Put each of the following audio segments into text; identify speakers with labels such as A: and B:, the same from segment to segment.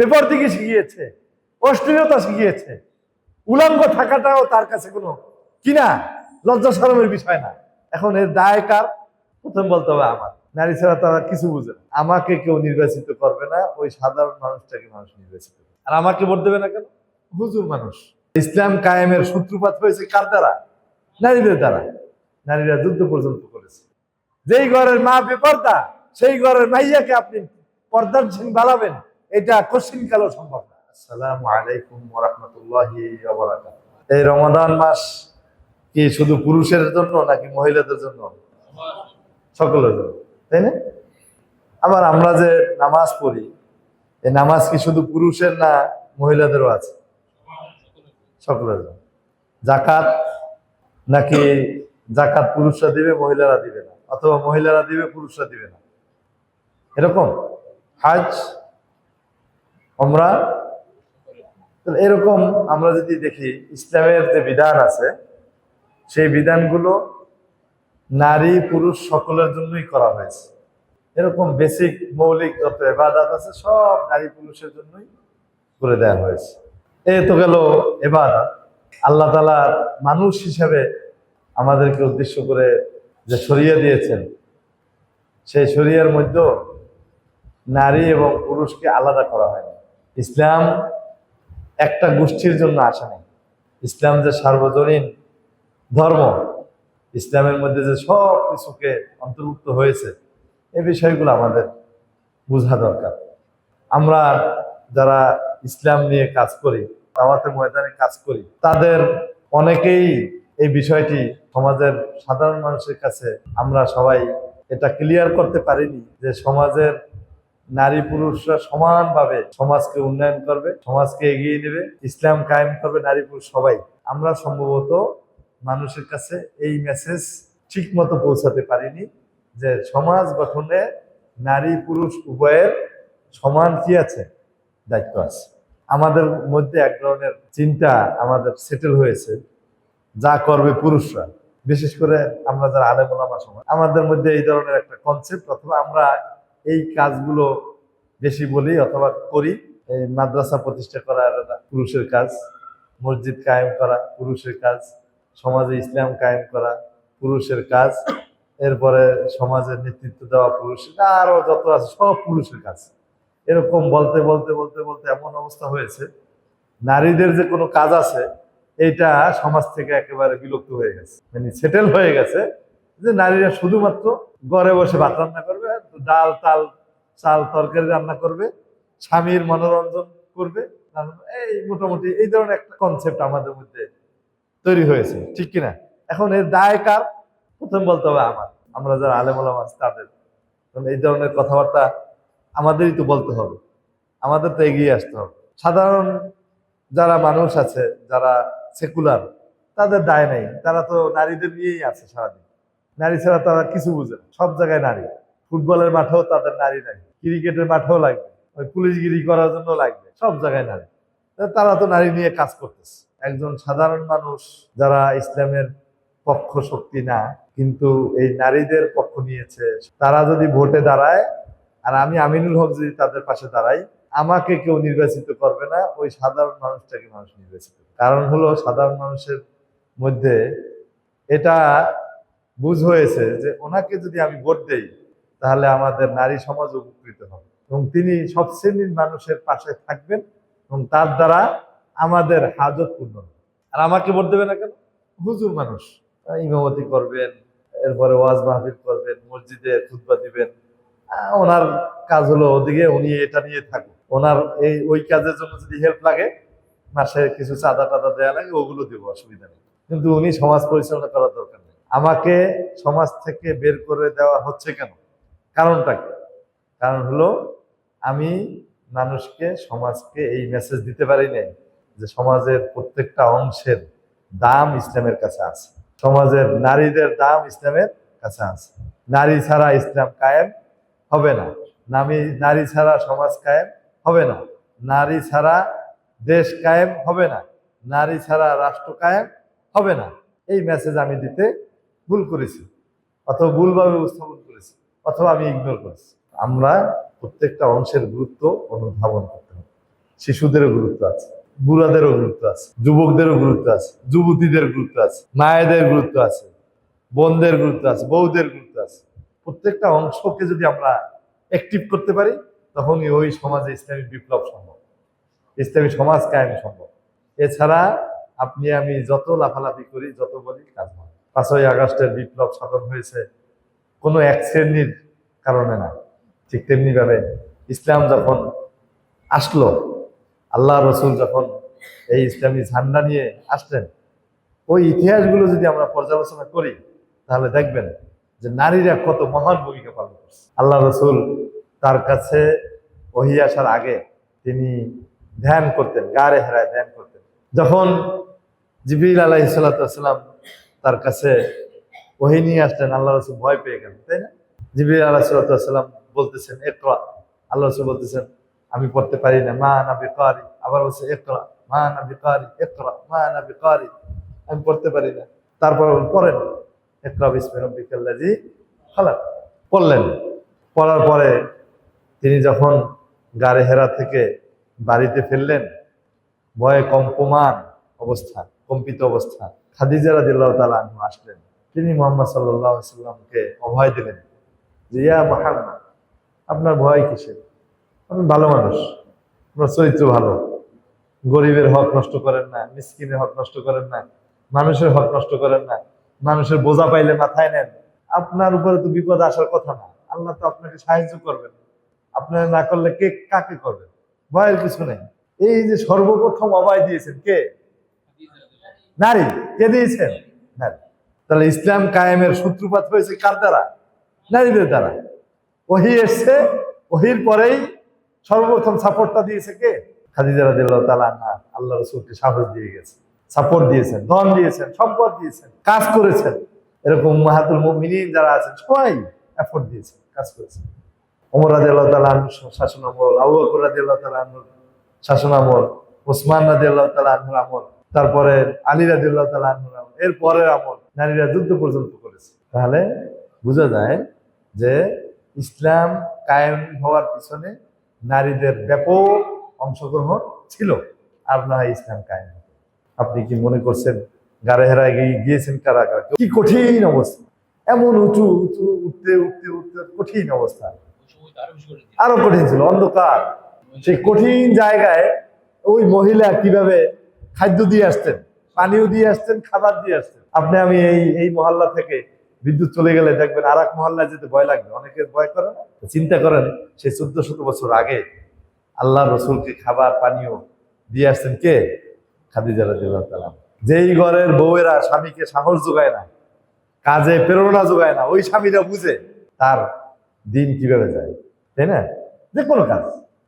A: বেপর দিকে শিখিয়েছে, অশ্লীলতা শিখিয়েছে। উলঙ্গ থাকাটাও তার কাছে কোনো কিনা লজ্জা সরমের বিষয় না। এখন এর দায় কার? প্রথম বলতে হবে আমার। নারী ছাড়া তারা কিছু বুঝে না। আমাকে কেউ নির্বাচিত করবে না, ওই সাধারণ মানুষটাকে মানুষ নির্বাচিত করবে। আর আমাকে ভোট দেবে না কেন? হুজুর মানুষ। ইসলাম কায়েমের সূত্রপাত হয়েছে কার দ্বারা? নারীদের দ্বারা। নারীরা যুদ্ধ পর্যন্ত করেছে। যেই ঘরের মা বেপর্দা, সেই ঘরের মাইয়াকে আপনি পর্দার সিং বাড়াবেন এটা কশিন কালো সম্ভব না। আসসালামু আলাইকুম ওরহমতুল্লাহি এই রমাদান মাস কি শুধু পুরুষের জন্য নাকি মহিলাদের জন্য? সকলের জন্য তাই না? আবার আমরা যে নামাজ পড়ি এই নামাজ কি শুধু পুরুষের না মহিলাদেরও আছে? সকলের জন্য। জাকাত নাকি জাকাত পুরুষরা দিবে মহিলারা দিবে না? অথবা মহিলারা দিবে পুরুষরা দিবে না? এরকম? হাজ আমরা এরকম আমরা যদি দেখি, ইসলামের যে বিধান আছে, সেই বিধানগুলো নারী, পুরুষ সকলের জন্যই করা হয়েছে। এরকম বেসিক মৌলিক যত এবাদাত আছে, সব নারী পুরুষের জন্যই করে দেওয়া হয়েছে। এ তো গেল এবাদাত আল্লাহ তালার মানুষ হিসাবে আমাদেরকে উদ্দেশ্য করে যে সরিয়ে দিয়েছেন, সেই শরিয়ার মধ্যেও নারী এবং পুরুষকে আলাদা করা হয়নি। ইসলাম একটা গোষ্ঠীর জন্য আসে নাই। ইসলাম যে সার্বজনীন ধর্ম, ইসলামের মধ্যে যে সব কিছুকে অন্তর্ভুক্ত হয়েছে, এই বিষয়গুলো আমাদের বোঝা দরকার। আমরা যারা ইসলাম নিয়ে কাজ করি, দাওয়াতে ময়দানে কাজ করি, তাদের অনেকেই এই বিষয়টি সমাজের সাধারণ মানুষের কাছে আমরা সবাই এটা ক্লিয়ার করতে পারিনি যে সমাজের নারী পুরুষরা সমানভাবে সমাজকে উন্নয়ন করবে, সমাজকে এগিয়ে নেবে, ইসলাম কায়েম করবে নারী পুরুষ সবাই। আমরা সম্ভবত মানুষের কাছে এই মেসেজ ঠিক মতো পৌঁছাতে পারিনি যে সমাজ গঠনে নারী পুরুষ উভয়ের সমান কি আছে? দায়িত্ব আছে। আমাদের মধ্যে এক ধরনের চিন্তা আমাদের সেটেল হয়েছে, যা করবে পুরুষরা। বিশেষ করে আমরা যারা আলেমুলামা সমাজ, আমাদের মধ্যে এই ধরনের একটা কনসেপ্ট অথবা আমরা এই কাজগুলো বেশি বলি অথবা করি। এই মাদ্রাসা প্রতিষ্ঠা করা পুরুষের কাজ, মসজিদ কায়েম করা পুরুষের কাজ, সমাজে ইসলাম কায়েম করা পুরুষের কাজ, এরপরে সমাজের নেতৃত্ব দেওয়া পুরুষ আরও যত আছে সব পুরুষের কাজ। এরকম বলতে বলতে বলতে বলতে এমন অবস্থা হয়েছে, নারীদের যে কোনো কাজ আছে, এইটা সমাজ থেকে একেবারে বিলুপ্ত হয়ে গেছে মানে সেটেল হয়ে গেছে। যে নারীরা শুধুমাত্র ঘরে বসে ভাত রান্না করবে, ডাল, তাল, চাল, তরকারি রান্না করবে, স্বামীর মনোরঞ্জন করবে, এই মোটামুটি এই ধরনের একটা কনসেপ্ট আমাদের মধ্যে তৈরি হয়েছে, ঠিক কিনা? এখন এর দায় কার? প্রথম বলতে হবে আমার। আমরা যারা আলেমুলাম আছে তাদের। এই ধরনের কথাবার্তা আমাদেরই তো বলতে হবে। আমাদের তো এগিয়ে আসতে হবে। সাধারণ যারা মানুষ আছে, যারা সেকুলার তাদের দায় নেই। তারা তো নারীদের নিয়েই আছে সারাদিন। নারী ছাড়া তারা কিছু বুঝে। সব জায়গায় নারী। ফুটবলের মাঠেও তাদের নারী লাগবে ক্রিকেটের মাঠেও লাগবে। ওই পুলিশগিরি করার জন্য লাগবে। সব জায়গায় নারী। তারা তো নারী নিয়ে কাজ করতেছে। একজন সাধারণ মানুষ যারা ইসলামের পক্ষ শক্তি না, কিন্তু এই নারীদের পক্ষ নিয়েছে। তারা যদি ভোটে দাঁড়ায়, আর আমি আমিনুল হক যদি তাদের পাশে দাঁড়াই, আমাকে কেউ নির্বাচিত করবে না, ওই সাধারণ মানুষটাকে মানুষ নির্বাচিত কারণ হলো সাধারণ মানুষের মধ্যে এটা বুঝ হয়েছে যে ওনাকে যদি আমি ভোট দেই, তাহলে আমাদের নারী সমাজ উপকৃত হবে। এবং তিনি সব শ্রেণির মানুষের পাশে থাকবেন এবং তার দ্বারা আমাদের হাজত পূর্ণ। আর আমাকে ভোট দেবে না কেন? হুজুর মানুষ। ইমামতি করবেন, এরপরে ওয়াজ মাহফিল করবেন, মসজিদে খুতবা দিবেন। ওনার কাজ হলো ওদিকে উনি এটা নিয়ে থাকুন ওনার এই, ওই কাজের জন্য যদি হেল্প লাগে, মাসে কিছু চাঁদা টাদা দেওয়া লাগে, ওগুলো দেবো, অসুবিধা নেই। কিন্তু উনি সমাজ পরিচালনা করার দরকার নেই। আমাকে সমাজ থেকে বের করে দেওয়া হচ্ছে কেন? কারণটা কি? কারণ হলো, আমি মানুষকে, সমাজকে এই মেসেজ দিতে পারি নাই যে সমাজের প্রত্যেকটা অংশের দাম ইসলামের কাছে আছে। সমাজের নারীদের দাম ইসলামের কাছে আছে। নারী ছাড়া ইসলাম কায়েম হবে না। নামি, নারী ছাড়া সমাজ কায়েম হবে না। নারী ছাড়া দেশ কায়েম হবে না। নারী ছাড়া রাষ্ট্র কায়েম হবে না। এই মেসেজ আমি দিতে ভুল করেছি, অথবা ভুলভাবে উপস্থাপন করেছি, অথবা আমি ইগনোর করেছি। আমরা প্রত্যেকটা অংশের গুরুত্ব অনুধাবন করতে হবে। শিশুদেরও গুরুত্ব আছে, বুড়াদেরও গুরুত্ব আছে, যুবকদেরও গুরুত্ব আছে, যুবতীদের গুরুত্ব আছে, মায়েদের গুরুত্ব আছে, বোনদের গুরুত্ব আছে, বউদের গুরুত্ব আছে। প্রত্যেকটা অংশকে যদি আমরা অ্যাক্টিভ করতে পারি, তখনই ওই সমাজে ইসলামিক বিপ্লব সম্ভব। ইসলামী সমাজ কায়েম সম্ভব। এছাড়া আপনি, আমি যত লাফালাফি করি, যত বলি, কাজ হয়। পাঁচই আগস্টের বিপ্লব সাধন হয়েছে, কোনো এক শ্রেণির কারণে না। ঠিক তেমনি ভাবে ইসলাম যখন আসলো, আল্লাহ রসুল যখন এই ইসলামী ঝান্ডা নিয়ে আসলেন, ওই ইতিহাসগুলো যদি আমরা পর্যালোচনা করি, তাহলে দেখবেন যে নারীরা কত মহান ভূমিকা পালন করছে। আল্লাহ রসুল তার কাছে ওহি আসার আগে তিনি ধ্যান করতেন, গাড়ে হেরায় ধ্যান করতেন। যখন জিবিল আলাহ তার কাছে ওহি নিয়ে আসলেন, আল্লাহ রসুল ভয় পেয়ে গেলেন, তাই না? জিবিল আলাহ সাল্লাম বলতেছেন একরা আল্লাহ রসুল বলতেছেন, আমি পড়তে পারি না, মা না বেকারি আবার বলছে একরা মা না বেকারি একরা মা না বেকারি আমি পড়তে পারি না তারপর পড়েন একরা বিসমি রব্বিকাল্লাজি খালাক পড়লেন। পড়ার পরে তিনি যখন গাড়ি হেরা থেকে বাড়িতে ফিরলেন, ভয়ে কম্পমান অবস্থা, কম্পিত অবস্থা। খাদিজা তালা আনহু আসলেন। তিনি মোহাম্মদ সাল্লাহ সাল্লামকে অভয় দিলেন যে, ইয়া মাহাম্মদ, আপনার ভয় কিসের? আপনি ভালো মানুষ, আপনার চরিত্র ভালো। গরিবের হক নষ্ট করেন না, মিসকিনের হক নষ্ট করেন না, মানুষের হক নষ্ট করেন না, মানুষের বোঝা পাইলে মাথায় নেন। আপনার উপরে তো বিপদ আসার কথা না। আল্লাহ তো আপনাকে সাহায্য করবেন। আপনার না করলে কে কাকে করবেন ভয়ের কিছু নেই। এই যে সর্বপ্রথম অভয় দিয়েছেন কে? নারী, কে দিয়েছেন? নারী। তাহলে ইসলাম কায়েমের সূত্রপাত হয়েছে কার দ্বারা? নারীদের দ্বারা। ওহি এসছে, ওহির পরেই সর্বপ্রথম সাপোর্টটা দিয়েছে কে? খাদিজা রাদিয়াল্লাহু তাআলা আনহা, আল্লাহ রাসূলকে সাহস দিয়ে গেছে। সাপোর্ট দিয়েছেন, ধন দিয়েছেন, সম্পদ দিয়েছেন, কাজ করেছেন। এরকম মাহাতুল মুমিনিন যারা আছেন, সবাই এফোর্ট দিয়েছেন কাজ করেছেন ওমর রাদিয়াল্লাহু তাআলা আনহুর শাসন আমল, আবু বকর রাদিয়াল্লাহু তাআলা আনহুর শাসন আমল, ওসমান রাদিয়াল্লাহু তাআলা আনহুর আমল। তারপরে আলী তাআলা এর পরের আমল নারীরা যুদ্ধ পর্যন্ত করেছে। তাহলে বোঝা যায় যে ইসলাম কায়েম হওয়ার পিছনে নারীদের ব্যাপক অংশগ্রহণ ছিল। আর না ইসলাম কায়েম আপনি কি মনে করছেন গাড়ে হেরায় গিয়েছেন কারা কারা? কি কঠিন অবস্থা। এমন উঁচু উঁচু উঠতে উঠতে উঠতে কঠিন অবস্থা। আরও কঠিন ছিল, অন্ধকার। সেই কঠিন জায়গায় ওই মহিলা কীভাবে খাদ্য দিয়ে আসতেন পানিও দিয়ে আসতেন খাবার দিয়ে আসতেন আপনি, আমি এই এই মহল্লা থেকে বিদ্যুৎ চলে গেলে দেখবেন আর এক মহল্লায় যেতে ভয় লাগবে। অনেকের ভয় করে না? চিন্তা করেন, সেই চোদ্দ শত বছর আগে আল্লাহ রসুলকে খাবার, পানীয় দিয়ে আসতেন কে? খাদিজা রাদিয়াল্লাহু তাআলা। যেই ঘরের বউয়েরা স্বামীকে সাহস যোগায় না, কাজে প্রেরণা যোগায় না, ওই স্বামীরা বুঝে তার দিন কীভাবে যায়। তাই না? যে কোনো কাজ।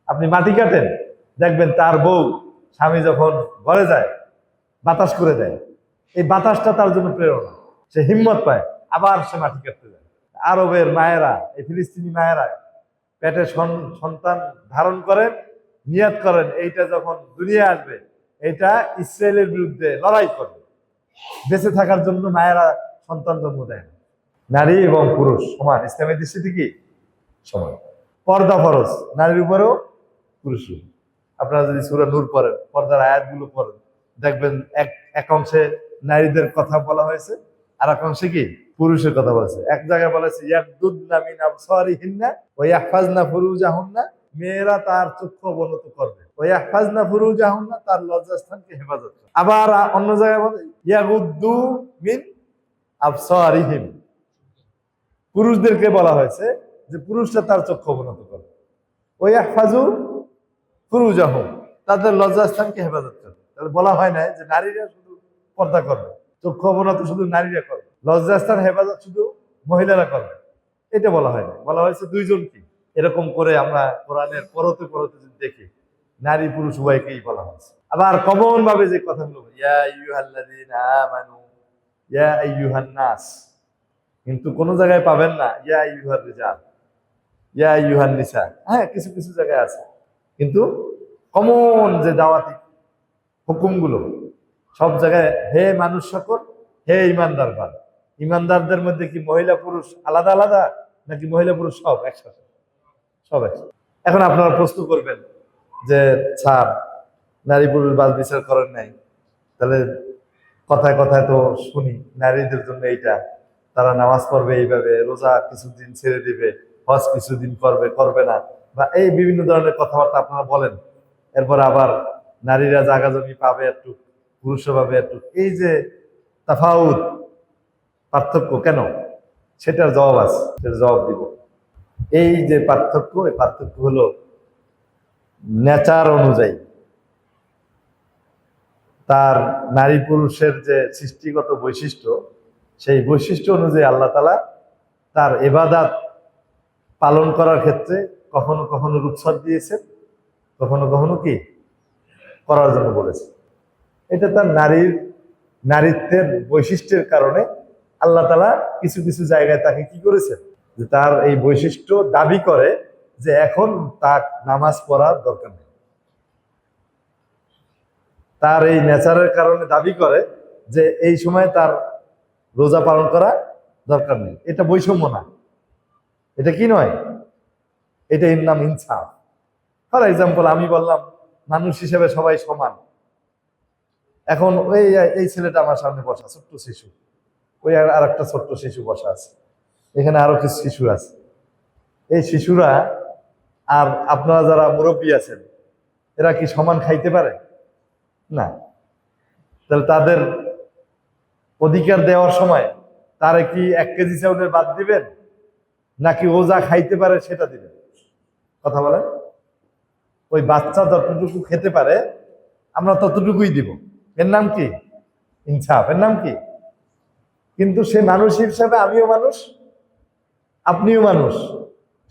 A: আপনি মাটি কাটেন, দেখবেন তার বউ স্বামী যখন ঘরে যায়, বাতাস করে দেয়, এই বাতাসটা তার জন্য প্রেরণা সে হিম্মত পায়, আবার সে মাটি কাটতে যায় আরবের মায়েরা, এই ফিলিস্তিনি মায়েরা পেটে সন- সন্তান ধারণ করেন, নিয়াত করেন, এইটা যখন দুনিয়া আসবে এটা ইসরায়েলের বিরুদ্ধে লড়াই করবে বেঁচে থাকার জন্য মায়েরা সন্তান জন্ম দেয়। নারী এবং পুরুষ সমান, ইসলামের দৃষ্টিতে কি সমান পর্দা ফরজ, নারীর উপরেও পুরুষের। আপনারা যদি সুরা নূর পড়েন, পর্দার আয়াতগুলো পড়েন, দেখবেন এক এক অংশে নারীদের কথা বলা হয়েছে আর এক অংশে কি? পুরুষের কথা বলেছে এক জায়গায় বলেছে ইয়াকুদ্দুনা মিন আবসারিহিন্না ওয়া ইয়াহফাজনা ফুরুজাহুন্না। মেয়েরা তার চক্ষু অবনত করবে। ওয়া ইয়াহফাজনা ফুরুজাহুন্না, তার লজ্জাস্থানকে হেফাজত করবে। আবার অন্য জায়গায় বলে ইয়াগুদ্দু মিন আবসারিহিম। পুরুষদেরকে বলা হয়েছে যে, পুরুষরা তার চক্ষু অবনত করবে। ওয়া ইয়াহফাজু ফুরুজাহুম তাদের লজ্জাস্থানকে হেফাজত করবে তাহলে বলা হয় না যে নারীরা শুধু পর্দা করবে, চক্ষু অবনত শুধু নারীরা করবে, লজ্জাস্থান হেফাজত শুধু মহিলারা করবে। এটা বলা হয় না বলা হয়েছে দুইজন কি? এরকম করে আমরা কোরআনের পরতে পরতে যদি দেখি, নারী পুরুষ উভয়কেই বলা হয়েছে। আবার কমন ভাবে যে কথাগুলো নাস কিন্তু কোন জায়গায় পাবেন না, ইয়া ইউহার রিজাল, ইয়া আইয়ুহান নিসা। হ্যাঁ কিছু কিছু জায়গায় আছে। কিন্তু কমন যে দাওয়াতি হুকুমগুলো, সব জায়গায় হে মানুষ সকল, হে ইমানদার বাদ ইমানদারদের মধ্যে কি মহিলা পুরুষ আলাদা আলাদা, নাকি মহিলা পুরুষ সব একসাথে? সব একসাথে। এখন আপনারা প্রশ্ন করবেন যে, স্যার, নারী পুরুষ বাল বিচার করেন নাই। তাহলে কথায় কথায় তো শুনি, নারীদের জন্য এইটা। তারা নামাজ পড়বে এইভাবে, রোজা কিছুদিন ছেড়ে দিবে, হজ কিছুদিন করবে করবে না। বা এই বিভিন্ন ধরনের কথাবার্তা আপনারা বলেন। এরপর আবার নারীরা জাগা জমি পাবে একটু, পুরুষও পাবে একটু। এই যে তাফাউত, পার্থক্য কেন? সেটার জবাব আছে, সেটার জবাব দিব। এই যে পার্থক্য, এই পার্থক্য হলো নেচার অনুযায়ী। তার নারী পুরুষের যে সৃষ্টিগত বৈশিষ্ট্য, সেই বৈশিষ্ট্য অনুযায়ী আল্লাহ তালা তার এবাদাত পালন করার ক্ষেত্রে কখনো কখনো রুৎসর দিয়েছেন কখনো কখনো কি করার জন্য বলেছে। এটা তার নারীর, নারীত্বের বৈশিষ্ট্যের কারণে আল্লাহ তালা কিছু কিছু জায়গায় তাকে কি করেছেন যে তার এই বৈশিষ্ট্য দাবি করে যে এখন তার নামাজ পড়ার দরকার নেই। তার এই নেচারের কারণে দাবি করে যে এই সময় তার রোজা পালন করা দরকার নেই। এটা বৈষম্য না। এটা কি নয়? এটা এর নাম ইনসাফ। ফর এক্সাম্পল আমি বললাম, মানুষ হিসেবে সবাই সমান। এখন ওই এই ছেলেটা আমার সামনে বসা, ছোট্ট শিশু। ওই আর একটা ছোট্ট শিশু বসা আছে। এখানে আরও কিছু শিশু আছে। এই শিশুরা, আর আপনারা যারা মুরব্বী আছেন, এরা কি সমান খাইতে পারে? না। তাহলে তাদের অধিকার দেওয়ার সময় তারা কি এক কেজি চাউলের বাদ দিবেন? নাকি ও যা খাইতে পারে সেটা দিবেন? কথা বলেন ওই বাচ্চা যতটুকু খেতে পারে, আমরা ততটুকুই দিব। এর নাম কি? ইনসাফ। এর নাম কি? কিন্তু সে মানুষ হিসাবে আমিও মানুষ, আপনিও মানুষ,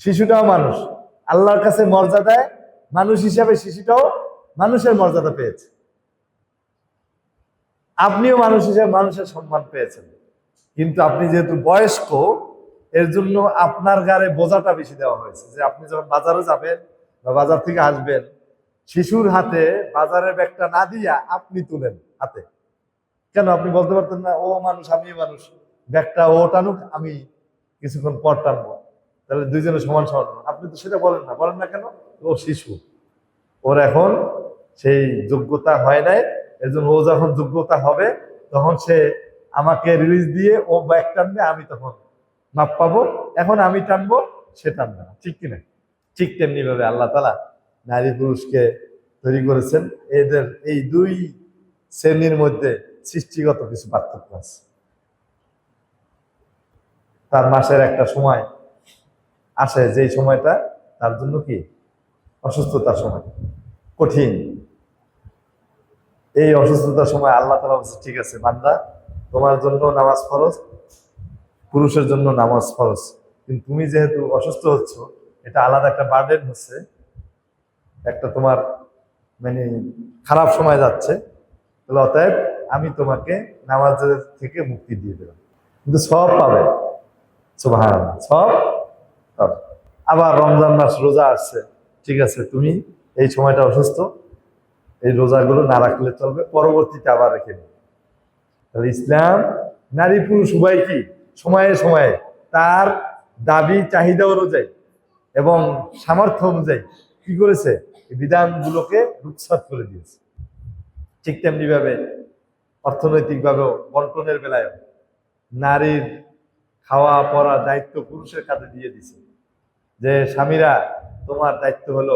A: শিশুটাও মানুষ। আল্লাহর কাছে মর্যাদায় মানুষ হিসাবে শিশুটাও মানুষের মর্যাদা পেয়েছে। আপনিও মানুষ হিসেবে মানুষের সম্মান পেয়েছেন। কিন্তু আপনি যেহেতু বয়স্ক এর জন্য আপনার গাড়ে বোঝাটা বেশি দেওয়া হয়েছে যে আপনি যখন বাজারে যাবেন বা বাজার থেকে আসবেন, শিশুর হাতে বাজারের ব্যাগটা না দিয়া আপনি তুলেন হাতে। কেন? আপনি বলতে পারতেন না, ও মানুষ আমি মানুষ। ব্যাগটা ও টানুক, আমি কিছুক্ষণ পর টানবো। তাহলে দুইজনে সমান সমান। আপনি তো সেটা বলেন না। বলেন না কেন? ও শিশু। ওর এখন সেই যোগ্যতা হয় নাই। এজন্য ও যখন যোগ্যতা হবে, তখন সে আমাকে রিলিজ দিয়ে ও ব্যাগ টানবে, আমি তখন মাপ পাবো, এখন আমি টানবো, সে টানবে না। ঠিক কিনা? ঠিক তেমনি ভাবে আল্লাহ তালা নারী পুরুষকে তৈরি করেছেন। এদের এই দুই শ্রেণির মধ্যে সৃষ্টিগত কিছু পার্থক্য আছে। তার মাসের একটা সময় আসে, যেই সময়টা তার জন্য কি? অসুস্থতার সময়। কঠিন। এই অসুস্থতার সময় আল্লাহ তালা বলছে, ঠিক আছে বান্দা, তোমার জন্য নামাজ ফরজ পুরুষের জন্য নামাজ ফরজ। কিন্তু তুমি যেহেতু অসুস্থ হচ্ছ, এটা আলাদা একটা বার্ডেন হচ্ছে। একটা তোমার মানে খারাপ সময় যাচ্ছে। তাহলে অতএব আমি তোমাকে নামাজের থেকে মুক্তি দিয়ে দিলাম। কিন্তু সব পাবে। সুবাহান সব পাবে। আবার রমজান মাস রোজা আসছে। ঠিক আছে, তুমি এই সময়টা অসুস্থ। এই রোজাগুলো না রাখলে চলবে। পরবর্তীতে আবার রেখে নেবে তাহলে ইসলাম, নারী পুরুষ, উভয় কি? সময়ে সময়ে তার দাবি, চাহিদা অনুযায়ী এবং সামর্থ্য অনুযায়ী কি করেছে? বিধানগুলোকে রুৎসাত করে দিয়েছে। ঠিক তেমনি ভাবে অর্থনৈতিকভাবেও বন্টনের বেলায় নারীর খাওয়া, পড়া দায়িত্ব পুরুষের কাছে দিয়ে দিছে যে, স্বামীরা, তোমার দায়িত্ব হলো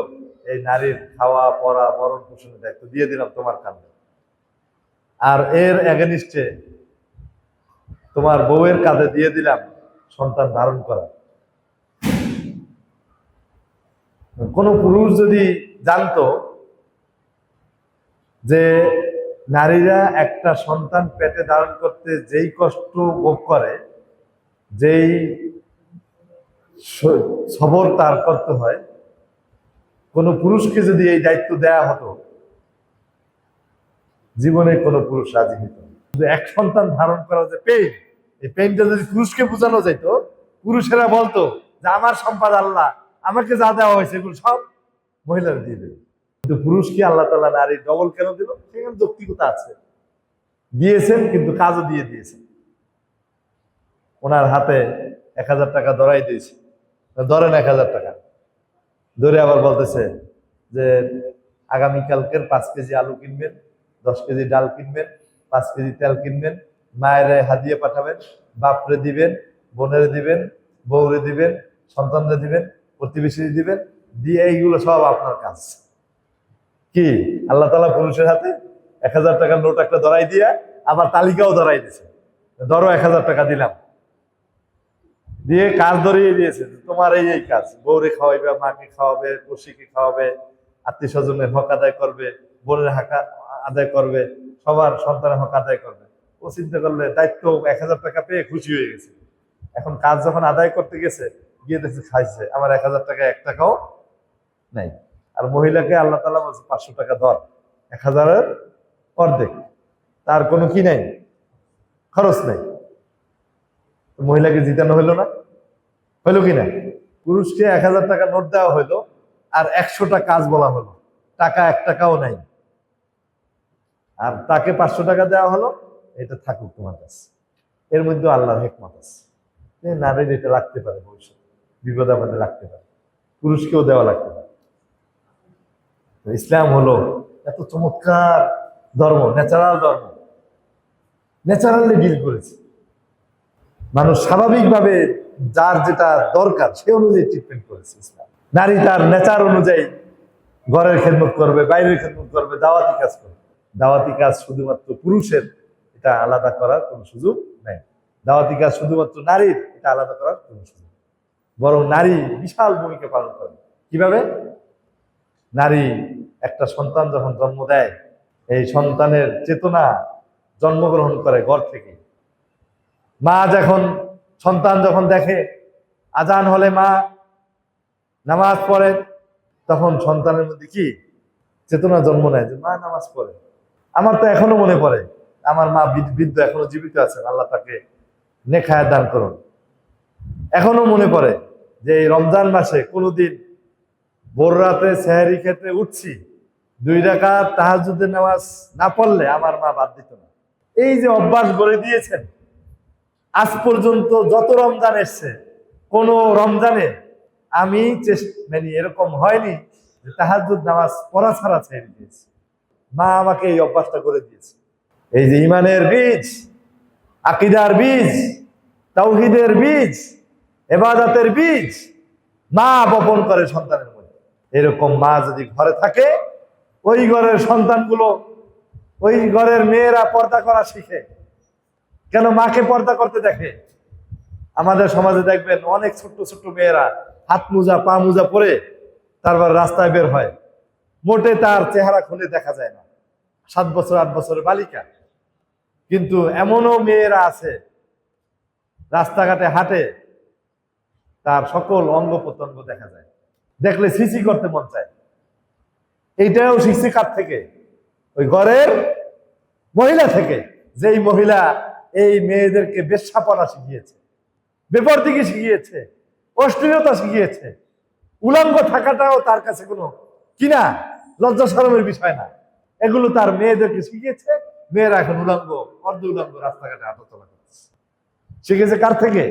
A: এই নারীর খাওয়া, পড়া বরণ পোষণের দায়িত্ব দিয়ে দিলাম তোমার কাঁধে। আর এর এগেনিস্টে তোমার বউয়ের কাঁধে দিয়ে দিলাম, সন্তান ধারণ করা। কোন পুরুষ যদি জানতো যে নারীরা একটা সন্তান পেটে ধারণ করতে যেই কষ্ট ভোগ করে, যেই সবর তার করতে হয়, কোনো পুরুষকে যদি এই দায়িত্ব দেয়া হতো, জীবনে কোনো পুরুষ রাজি হতো এক সন্তান ধারণ করা যে পেইন এই পেইনটা যদি পুরুষকে বোঝানো যেত পুরুষেরা বলতো যে আমার সম্পদ আল্লাহ, আমাকে যা দেওয়া হয়েছে এগুলো সব মহিলারা দিয়ে দেবে। কিন্তু পুরুষকে আল্লাহ তালা নারী ডবল কেন দিল? সেখানে যৌক্তিকতা আছে। দিয়েছেন, কিন্তু কাজও দিয়ে দিয়েছেন। ওনার হাতে এক হাজার টাকা ধরাই দিয়েছে। ধরেন এক হাজার টাকা। ধরে আবার বলতেছে যে, আগামীকালকের পাঁচ কেজি আলু কিনবেন, দশ কেজি ডাল কিনবেন, পাঁচ কেজি তেল কিনবেন মায়ের হাদিয়ে পাঠাবেন, বাপরে দিবেন, বোনেরে দিবেন, বউরে দিবেন, সন্তানরে দিবেন প্রতিবেশী দিবেন, দিয়ে এইগুলো সব আপনার কাজ। কি? আল্লাহ তালা পুরুষের হাতে এক হাজার টাকার নোট একটা ধরাই দিয়ে আবার তালিকাও ধরাই দিছে। ধরো এক হাজার টাকা দিলাম। দিয়ে কাজ ধরিয়ে দিয়েছে তোমার এই এই কাজ। বউরে খাওয়াইবে, মাকে খাওয়াবে পড়শিকে খাওয়াবে, আত্মীয় স্বজনের হক আদায় করবে, বোনের হাকা আদায় করবে, সবার সন্তানের হক আদায় করবে। ও চিন্তা করলে দায়িত্ব এক হাজার টাকা পেয়ে খুশি হয়ে গেছে। এখন কাজ যখন আদায় করতে গেছে, গিয়ে দেখছে খাইছে, আমার এক হাজার টাকা এক টাকাও নাই। আর মহিলাকে আল্লাহ তালা বলছে, পাঁচশো টাকা ধর, এক হাজারের অর্ধেক। তার কোনো কি নাই? খরচ নেই। মহিলাকে জিতানো হইল না। হইল কি না? পুরুষকে এক হাজার টাকা নোট দেওয়া হইল আর একশোটা কাজ বলা হলো। টাকা এক টাকাও নাই। আর তাকে পাঁচশো টাকা দেওয়া হলো এটা থাকুক তোমার কাছে। এর মধ্যে আল্লাহর হেকমত আছে। নারীর এটা লাগতে পারে ভবিষ্যৎ বিপদ আপদে লাগতে পারে। পুরুষকেও দেওয়া লাগতে পারে। ইসলাম হলো এত চমৎকার ধর্ম, ন্যাচারাল ধর্ম। ন্যাচারালি ডিল করেছে। মানুষ স্বাভাবিকভাবে যার যেটা দরকার সে অনুযায়ী ট্রিটমেন্ট করেছে ইসলাম। নারী তার নেচার অনুযায়ী ঘরের খেদমত করবে, বাইরের খেদমত করবে, দাওয়াতি কাজ করবে। দাওয়াতি কাজ শুধুমাত্র পুরুষের এটা আলাদা করার কোনো সুযোগ নেই। দাওয়াতি কাজ শুধুমাত্র নারীর, এটা আলাদা করার কোনো সুযোগ বরং নারী বিশাল ভূমিকা পালন করে। কীভাবে? নারী একটা সন্তান যখন জন্ম দেয়, এই সন্তানের চেতনা জন্মগ্রহণ করে ঘর থেকে। মা যখন, সন্তান যখন দেখে, আজান হলে মা নামাজ পড়ে, তখন সন্তানের মধ্যে কি? চেতনা জন্ম নেয় যে মা নামাজ পড়ে। আমার তো এখনও মনে পড়ে আমার মা বৃদ্ধ- এখনও জীবিত আছেন, আল্লাহ তাকে নেখায় দান করুন। এখনও মনে পড়ে যে এই রমজান মাসে কোনোদিন ভোর রাতে সেহারি খেতে উঠছি, দুই টাকা তাহাজুদের নামাজ না পড়লে আমার মা বাদ দিত না। এই যে অভ্যাস গড়ে দিয়েছেন, আজ পর্যন্ত যত রমজান এসছে, কোন রমজানে আমি মানে এরকম হয়নি যে তাহাজুদ নামাজ পড়া ছাড়া ছেড়ে দিয়েছি। মা আমাকে এই অভ্যাসটা করে দিয়েছে। এই যে ইমানের বীজ, আকিদার বীজ, তাওহিদের বীজ, এবাদাতের বীজ, মা বপন করে সন্তানের মধ্যে। এরকম মা যদি ঘরে থাকে, ওই ঘরের সন্তানগুলো, ওই ঘরের মেয়েরা পর্দা করা শিখে। কেন মাকে পর্দা করতে দেখে? আমাদের সমাজে দেখবেন অনেক ছোট্ট ছোট্ট মেয়েরা হাত মোজা, পা মোজা পরে তারপর রাস্তায় বের হয়। মোটে তার চেহারা খুলে দেখা যায় না। সাত বছর, আট বছরের বালিকা। কিন্তু এমনও মেয়েরা আছে, রাস্তাঘাটে হাঁটে, তার সকল অঙ্গ প্রত্যঙ্গ দেখা যায়। দেখলে সিসি করতে মন চায়। এইটাও শিখছে কার থেকে, ওই ঘরের মহিলা থেকে, যেই মহিলা এই মেয়েদেরকে বেশ্যাপনা শিখিয়েছে বেপরদিকে শিখিয়েছে, অশ্লীলতা শিখিয়েছে, উলঙ্গ থাকাটাও তার কাছে কোনো কিনা লজ্জা শরমের বিষয় না। এগুলো তার মেয়েদেরকে শিখিয়েছে মেয়েরা এখন উলঙ্গ, অর্ধ উলঙ্গ রাস্তাঘাটে হাঁটাচলা করছে শিখেছে কার থেকে?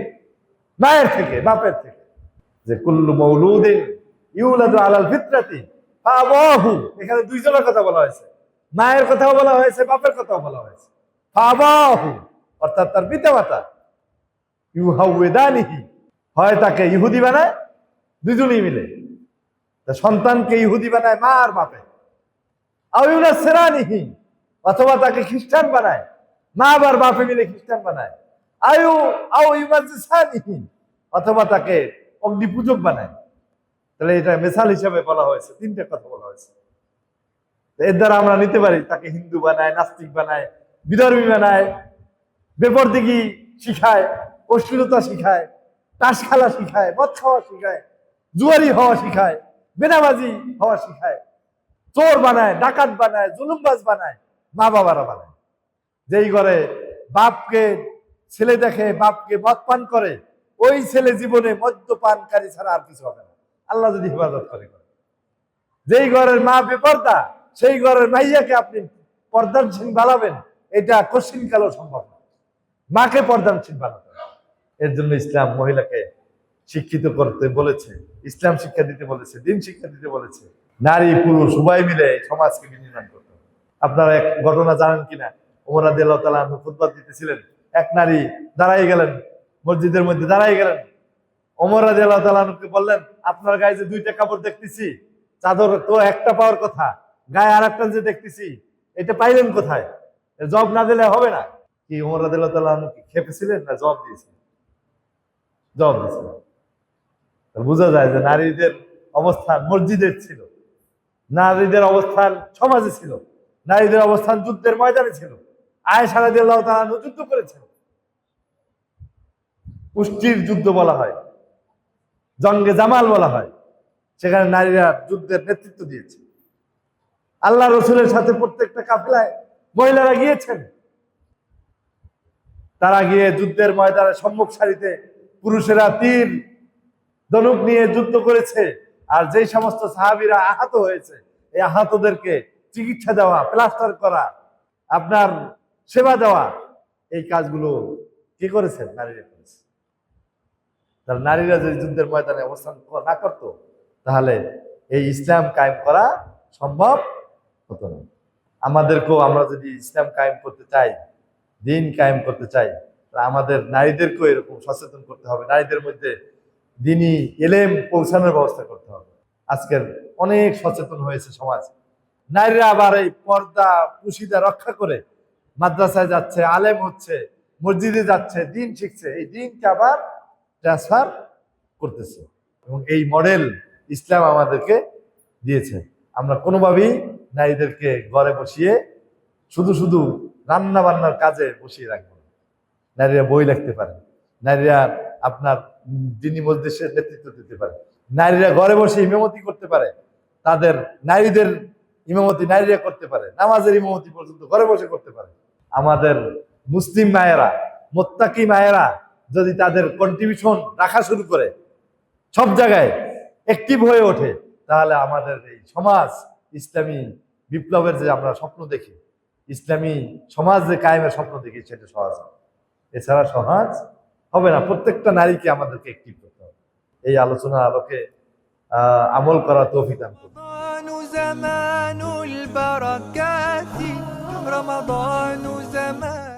A: মায়ের থেকে, বাপের থেকে। যে কুল্লু মৌলুদিন ইউলাদু আলাল ফিতরাতি ফাবাহু এখানে দুইজনের কথা বলা হয়েছে। মায়ের কথাও বলা হয়েছে, বাপের কথাও বলা হয়েছে। ফাবাহু অর্থাৎ তার পিতামাতা। ইউহাউদানিহি হয় তাকে ইহুদি বানায়, দুজনেই মিলে। সন্তানকে ইহুদি বানায় মা আর বাপে। আউনা সেরানিহি অথবা তাকে খ্রিস্টান বানায়। মা আবার বাপে মিলে খ্রিস্টান বানায়। আয়ু, আও ইমাজিসানিহি অথবা তাকে অগ্নি পূজক বানায়। তাহলে এটা মেসাল হিসাবে বলা হয়েছে, তিনটে কথা বলা হয়েছে। এর দ্বারা আমরা নিতে পারি, তাকে হিন্দু বানায়, নাস্তিক বানায়, বিধর্মী বানায়, বেপরদিগি শিখায়, অশ্লীলতা শিখায়, তাস খেলা শিখায়, মদ খাওয়া শিখায়, জুয়ারি হওয়া শিখায় বেনাবাজি হওয়া শিখায়, চোর বানায়, ডাকাত বানায়, জুলুমবাজ বানায়। মা বাবারা বানায় যেই ঘরে বাপকে, ছেলে দেখে বাপকে মদ পান করে, ওই ছেলে জীবনে মদ্যপানকারী ছাড়া আর কিছু হবে না আল্লাহ যদি হেফাজত করে। যেই ঘরের মা বেপর্দা, সেই ঘরের মাইয়াকে আপনি পর্দানসীন বানাবেন, এটা কশিন কালো সম্ভব না মাকে পর্দানসীন বানাতে। এর জন্য ইসলাম মহিলাকে শিক্ষিত করতে বলেছে, ইসলাম শিক্ষা দিতে বলেছে, দিন শিক্ষা দিতে বলেছে নারী, পুরুষ, উভয় মিলে সমাজকে বিনির্মাণ আপনারা এক ঘটনা জানেন কিনা? ওমর আদি আল্লাহ তালা ফুটবল দিতেছিলেন। এক নারী দাঁড়াই গেলেন, মসজিদের মধ্যে দাঁড়াই গেলেন। ওমর রাজি আল্লাহ তালাকে বললেন, আপনার গায়ে যে দুইটা কাপড় দেখতেছি, চাদর তো একটা পাওয়ার কথা, গায়ে আর একটা যে দেখতেছি, এটা পাইলেন কোথায়? জব না দিলে হবে না। কি ওমর রাজি আল্লাহ তালা খেপেছিলেন না জব দিয়েছিলেন? জব দিয়েছিলেন। বোঝা যায় যে নারীদের অবস্থান মসজিদের ছিল। নারীদের অবস্থান সমাজে ছিল। নারীদের অবস্থান যুদ্ধের ময়দানে ছিল। আয়েশা রাদিয়াল্লাহু তাআলা যুদ্ধ করেছেন। পুষ্টির যুদ্ধ বলা হয়। জঙ্গে জামাল বলা হয়। সেখানে নারীরা যুদ্ধের নেতৃত্ব দিয়েছে। আল্লাহ রসুলের সাথে প্রত্যেকটা কাফেলায় মহিলারা গিয়েছেন। তারা গিয়ে যুদ্ধের ময়দানে সম্মুখ সারিতে পুরুষেরা তীর, ধনুক নিয়ে যুদ্ধ করেছে। আর যেই সমস্ত সাহাবিরা আহত হয়েছে, এই আহতদেরকে চিকিৎসা দেওয়া, প্লাস্টার করা, আপনার সেবা দেওয়া, এই কাজগুলো কি করেছেন নারীরা করেছে। তাহলে নারীরা যদি যুদ্ধের ময়দানে অবস্থান না করতো, তাহলে এই ইসলাম কায়েম করা সম্ভব হতো না। আমাদেরকেও আমরা যদি ইসলাম কায়েম করতে চাই, দিন কায়েম করতে চাই আমাদের নারীদেরকেও এরকম সচেতন করতে হবে। নারীদের মধ্যে দিনই এলেম পৌঁছানোর ব্যবস্থা করতে হবে। আজকের অনেক সচেতন হয়েছে সমাজ। নারীরা আবার এই পর্দা পুশিদা রক্ষা করে মাদ্রাসায় যাচ্ছে, আলেম হচ্ছে, মসজিদে যাচ্ছে, দিন শিখছে, এই দিনকে আবার ট্রান্সফার করতেছে। এবং এই মডেল ইসলাম আমাদেরকে দিয়েছে। আমরা কোনোভাবেই নারীদেরকে ঘরে বসিয়ে শুধু শুধু রান্না বান্নার কাজে বসিয়ে রাখব। নারীরা বই লিখতে পারে, নারীরা আপনার দিনী মজলিসের নেতৃত্ব দিতে পারে, নারীরা ঘরে বসে ইমামতি করতে পারে। তাদের নারীদের ইমামতি নারীরা করতে পারে, নামাজের ইমামতি পর্যন্ত ঘরে বসে করতে পারে আমাদের মুসলিম মায়েরা, মোত্তাকি মায়েরা যদি তাদের কন্ট্রিবিউশন রাখা শুরু করে, সব জায়গায় অ্যাক্টিভ হয়ে ওঠে, তাহলে আমাদের এই সমাজ ইসলামী বিপ্লবের যে আমরা স্বপ্ন দেখি, ইসলামী সমাজ যে কায়েমের স্বপ্ন দেখি, সেটা সহজ। এছাড়া সহজ হবে না, প্রত্যেকটা নারীকে আমাদেরকে অ্যাক্টিভ করতে হবে এই আলোচনার আলোকে আমল করা তৌফিক দান করুন।
B: رمضان زمان البركات رمضان زمان